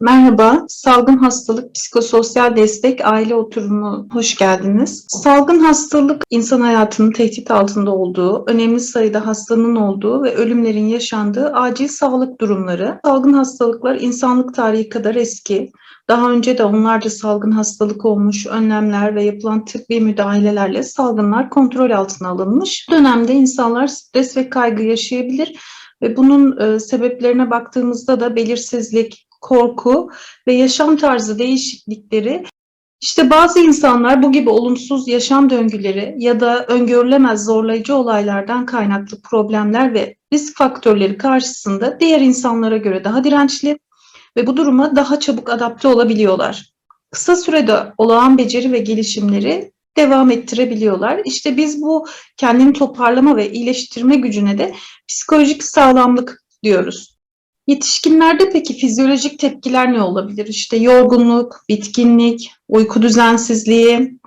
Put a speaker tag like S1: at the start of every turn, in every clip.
S1: Merhaba, Salgın Hastalık Psikososyal Destek Aile Oturumu hoş geldiniz. Salgın hastalık insan hayatının tehdit altında olduğu, önemli sayıda hastanın olduğu ve ölümlerin yaşandığı acil sağlık durumları. Salgın hastalıklar insanlık tarihi kadar eski. Daha önce de onlarca salgın hastalık olmuş, önlemler ve yapılan tıbbi müdahalelerle salgınlar kontrol altına alınmış. Bu dönemde insanlar stres ve kaygı yaşayabilir ve bunun e, sebeplerine baktığımızda da belirsizlik, korku ve yaşam tarzı değişiklikleri işte bazı insanlar bu gibi olumsuz yaşam döngüleri ya da öngörülemez zorlayıcı olaylardan kaynaklı problemler ve risk faktörleri karşısında diğer insanlara göre daha dirençli ve bu duruma daha çabuk adapte olabiliyorlar. Kısa sürede olağan beceri ve gelişimleri devam ettirebiliyorlar. İşte biz bu kendini toparlama ve iyileştirme gücüne de psikolojik sağlamlık diyoruz. Yetişkinlerde peki fizyolojik tepkiler ne olabilir? İşte yorgunluk, bitkinlik, uyku düzensizliği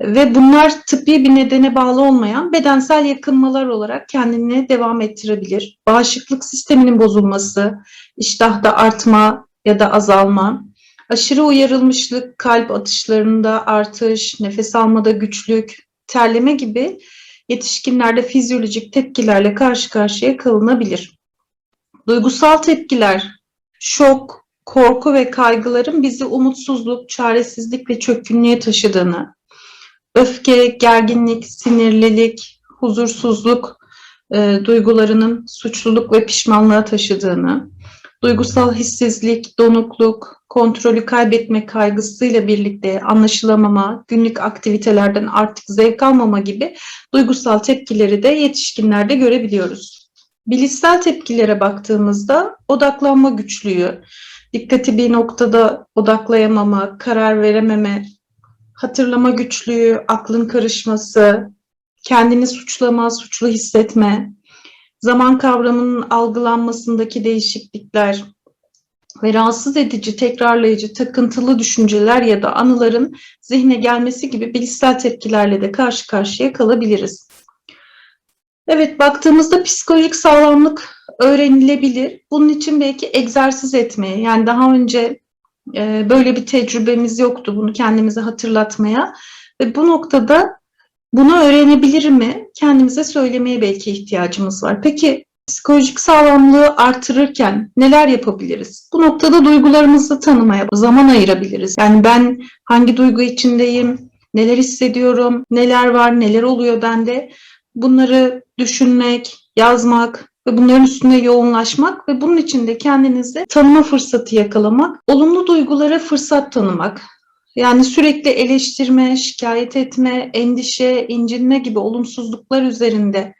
S1: ve bunlar tıbbi bir nedene bağlı olmayan bedensel yakınmalar olarak kendini devam ettirebilir. Bağışıklık sisteminin bozulması, iştahta artma ya da azalma, aşırı uyarılmışlık, kalp atışlarında artış, nefes almada güçlük, terleme gibi yetişkinlerde fizyolojik tepkilerle karşı karşıya kalınabilir. Duygusal tepkiler, şok, korku ve kaygıların bizi umutsuzluk, çaresizlik ve çökkünlüğe taşıdığını, öfke, gerginlik, sinirlilik, huzursuzluk e, duygularının suçluluk ve pişmanlığa taşıdığını, duygusal hissizlik, donukluk, kontrolü kaybetme kaygısıyla birlikte anlaşılamama, günlük aktivitelerden artık zevk almama gibi duygusal tepkileri de yetişkinlerde görebiliyoruz. Bilişsel tepkilere baktığımızda odaklanma güçlüğü, dikkati bir noktada odaklayamama, karar verememe, hatırlama güçlüğü, aklın karışması, kendini suçlama, suçlu hissetme, zaman kavramının algılanmasındaki değişiklikler ve rahatsız edici, tekrarlayıcı, takıntılı düşünceler ya da anıların zihne gelmesi gibi bilişsel tepkilerle de karşı karşıya kalabiliriz. Evet, baktığımızda psikolojik sağlamlık öğrenilebilir. Bunun için belki egzersiz etmeye, yani daha önce e, böyle bir tecrübemiz yoktu bunu kendimize hatırlatmaya ve bu noktada bunu öğrenebilir mi? Kendimize söylemeye belki ihtiyacımız var. Peki psikolojik sağlamlığı artırırken neler yapabiliriz? Bu noktada duygularımızı tanımaya zaman ayırabiliriz. Yani ben hangi duygu içindeyim, neler hissediyorum, neler var, neler oluyor bende. Bunları düşünmek, yazmak ve bunların üstünde yoğunlaşmak ve bunun için de kendinizi tanıma fırsatı yakalamak, olumlu duygulara fırsat tanımak. Yani sürekli eleştirme, şikayet etme, endişe, incinme gibi olumsuzluklar üzerinde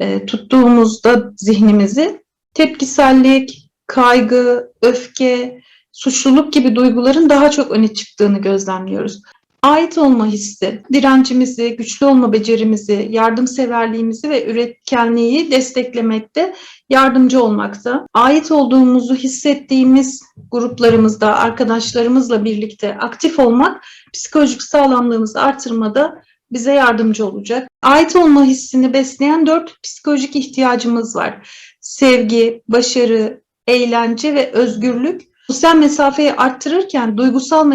S1: e, tuttuğumuzda zihnimizi tepkisellik, kaygı, öfke, suçluluk gibi duyguların daha çok öne çıktığını gözlemliyoruz. Ait olma hissi, direncimizi, güçlü olma becerimizi, yardımseverliğimizi ve üretkenliği desteklemekte yardımcı olmakta. Ait olduğumuzu hissettiğimiz gruplarımızda, arkadaşlarımızla birlikte aktif olmak psikolojik sağlamlığımızı artırmada bize yardımcı olacak. Ait olma hissini besleyen dört psikolojik ihtiyacımız var. Sevgi, başarı, eğlence ve özgürlük. Sosyal mesafeyi arttırırken duygusal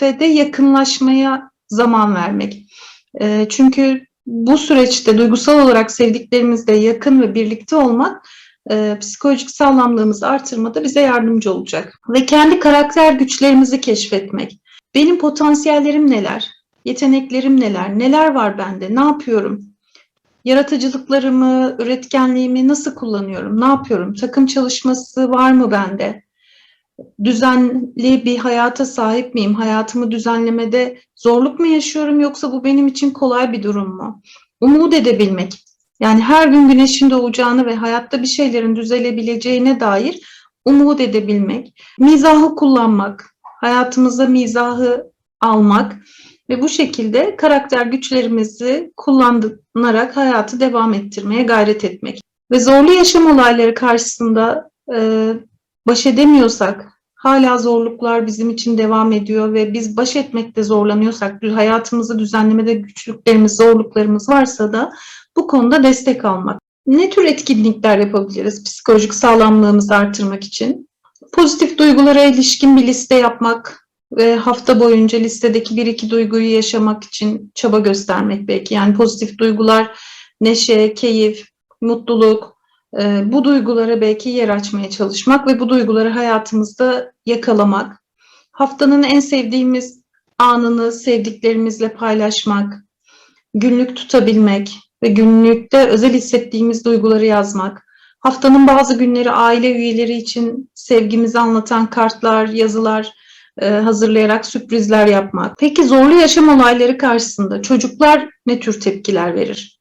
S1: mesafede yakınlaşmaya zaman vermek. Çünkü bu süreçte duygusal olarak sevdiklerimizle yakın ve birlikte olmak e, psikolojik sağlamlığımızı artırmada bize yardımcı olacak. Ve kendi karakter güçlerimizi keşfetmek. Benim potansiyellerim neler? Yeteneklerim neler? Neler var bende? Ne yapıyorum? Yaratıcılıklarımı, üretkenliğimi nasıl kullanıyorum? Ne yapıyorum? Takım çalışması var mı bende? Düzenli bir hayata sahip miyim? Hayatımı düzenlemede zorluk mu yaşıyorum yoksa bu benim için kolay bir durum mu? Umut edebilmek. Yani her gün güneşin doğacağını ve hayatta bir şeylerin düzelebileceğine dair umut edebilmek. Mizahı kullanmak. Hayatımıza mizahı almak ve bu şekilde karakter güçlerimizi kullanarak hayatı devam ettirmeye gayret etmek. Ve zorlu yaşam olayları karşısında baş edemiyorsak, hala zorluklar bizim için devam ediyor ve biz baş etmekte zorlanıyorsak, hayatımızı düzenlemede güçlüklerimiz, zorluklarımız varsa da bu konuda destek almak. Ne tür etkinlikler yapabiliriz psikolojik sağlamlığımızı artırmak için? Pozitif duygulara ilişkin bir liste yapmak ve hafta boyunca listedeki bir iki duyguyu yaşamak için çaba göstermek belki. Yani pozitif duygular, neşe, keyif, mutluluk, e, bu duygulara belki yer açmaya çalışmak ve bu duyguları hayatımızda yakalamak. Haftanın en sevdiğimiz anını sevdiklerimizle paylaşmak, günlük tutabilmek ve günlükte özel hissettiğimiz duyguları yazmak. Haftanın bazı günleri aile üyeleri için sevgimizi anlatan kartlar, yazılar e, hazırlayarak sürprizler yapmak. Peki zorlu yaşam olayları karşısında çocuklar ne tür tepkiler verir?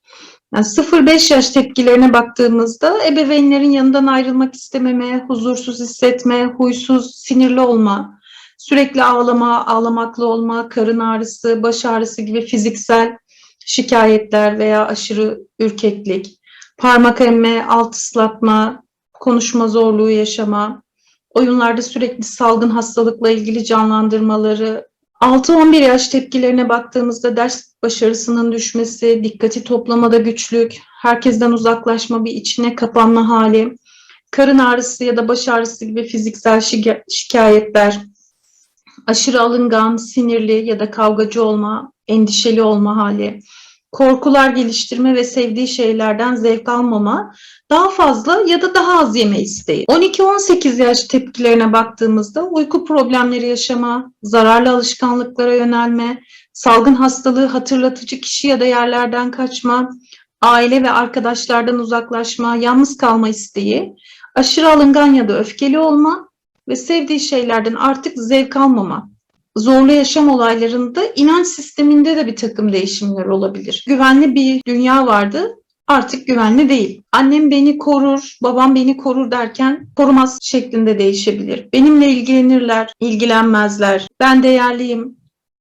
S1: Yani 0-5 yaş tepkilerine baktığımızda ebeveynlerin yanından ayrılmak istememe, huzursuz hissetme, huysuz, sinirli olma, sürekli ağlama, ağlamaklı olma, karın ağrısı, baş ağrısı gibi fiziksel şikayetler veya aşırı ürkeklik, parmak emme, alt ıslatma, konuşma zorluğu yaşama, oyunlarda sürekli salgın hastalıkla ilgili canlandırmaları, 6-11 yaş tepkilerine baktığımızda ders başarısının düşmesi, dikkati toplamada güçlük, herkesten uzaklaşma, bir içine kapanma hali, karın ağrısı ya da baş ağrısı gibi fiziksel şikayetler, aşırı alıngan, sinirli ya da kavgacı olma, endişeli olma hali, korkular geliştirme ve sevdiği şeylerden zevk almama, daha fazla ya da daha az yeme isteği. 12-18 yaş tepkilerine baktığımızda uyku problemleri yaşama, zararlı alışkanlıklara yönelme, salgın hastalığı hatırlatıcı kişi ya da yerlerden kaçma, aile ve arkadaşlardan uzaklaşma, yalnız kalma isteği, aşırı alıngan ya da öfkeli olma ve sevdiği şeylerden artık zevk almama. Zorlu yaşam olaylarında inanç sisteminde de bir takım değişimler olabilir. Güvenli bir dünya vardı, artık güvenli değil. Annem beni korur, babam beni korur derken korumaz şeklinde değişebilir. Benimle ilgilenirler, ilgilenmezler. Ben değerliyim,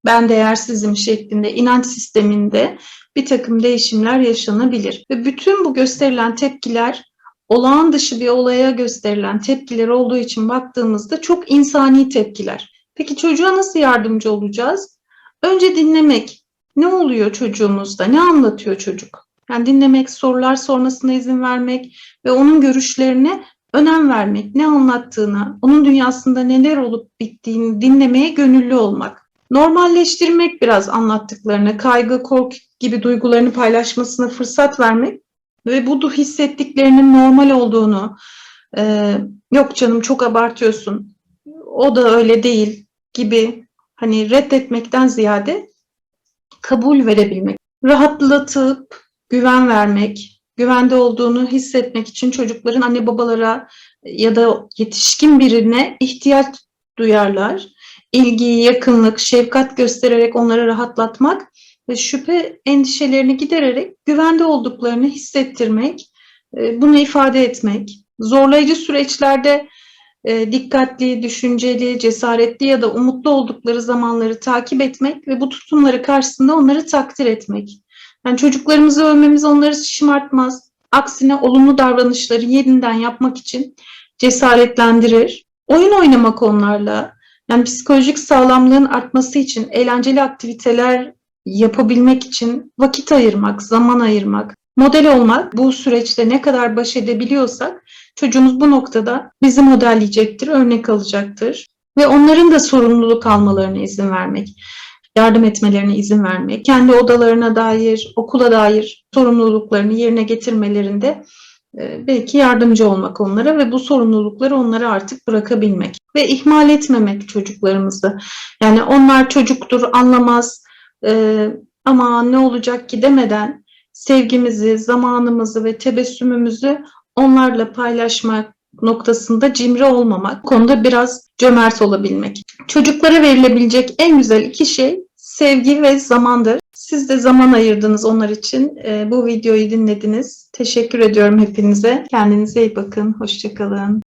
S1: ben değersizim şeklinde inanç sisteminde bir takım değişimler yaşanabilir. Ve bütün bu gösterilen tepkiler olağan dışı bir olaya gösterilen tepkiler olduğu için baktığımızda çok insani tepkiler. Peki çocuğa nasıl yardımcı olacağız? Önce dinlemek. Ne oluyor çocuğumuzda? Ne anlatıyor çocuk? Yani dinlemek, sorular sormasına izin vermek ve onun görüşlerine önem vermek, ne anlattığına, onun dünyasında neler olup bittiğini dinlemeye gönüllü olmak. Normalleştirmek biraz anlattıklarını, kaygı, korku gibi duygularını paylaşmasına fırsat vermek ve bu hissettiklerinin normal olduğunu, e, yok canım çok abartıyorsun, o da öyle değil gibi hani reddetmekten ziyade kabul verebilmek, rahatlatıp güven vermek, güvende olduğunu hissetmek için çocukların anne babalara ya da yetişkin birine ihtiyaç duyarlar. İlgiyi, yakınlık, şefkat göstererek onları rahatlatmak ve şüphe endişelerini gidererek güvende olduklarını hissettirmek, e, bunu ifade etmek. Zorlayıcı süreçlerde e, dikkatli, düşünceli, cesaretli ya da umutlu oldukları zamanları takip etmek ve bu tutumları karşısında onları takdir etmek. Yani çocuklarımızı övmemiz onları şımartmaz. Aksine olumlu davranışları yeniden yapmak için cesaretlendirir. Oyun oynamak onlarla, yani psikolojik sağlamlığın artması için eğlenceli aktiviteler yapabilmek için vakit ayırmak, zaman ayırmak, model olmak bu süreçte ne kadar baş edebiliyorsak çocuğumuz bu noktada bizi modelleyecektir, örnek alacaktır ve onların da sorumluluk almalarına izin vermek yardım etmelerine izin vermek, kendi odalarına dair, okula dair sorumluluklarını yerine getirmelerinde belki yardımcı olmak onlara ve bu sorumlulukları onlara artık bırakabilmek ve ihmal etmemek çocuklarımızı. Yani onlar çocuktur, anlamaz e, ama ne olacak ki demeden sevgimizi, zamanımızı ve tebessümümüzü onlarla paylaşmak noktasında cimri olmamak, konuda biraz cömert olabilmek. Çocuklara verilebilecek en güzel iki şey sevgi ve zamandır. Siz de zaman ayırdınız onlar için. E, bu videoyu dinlediniz. Teşekkür ediyorum hepinize. Kendinize iyi bakın. Hoşçakalın.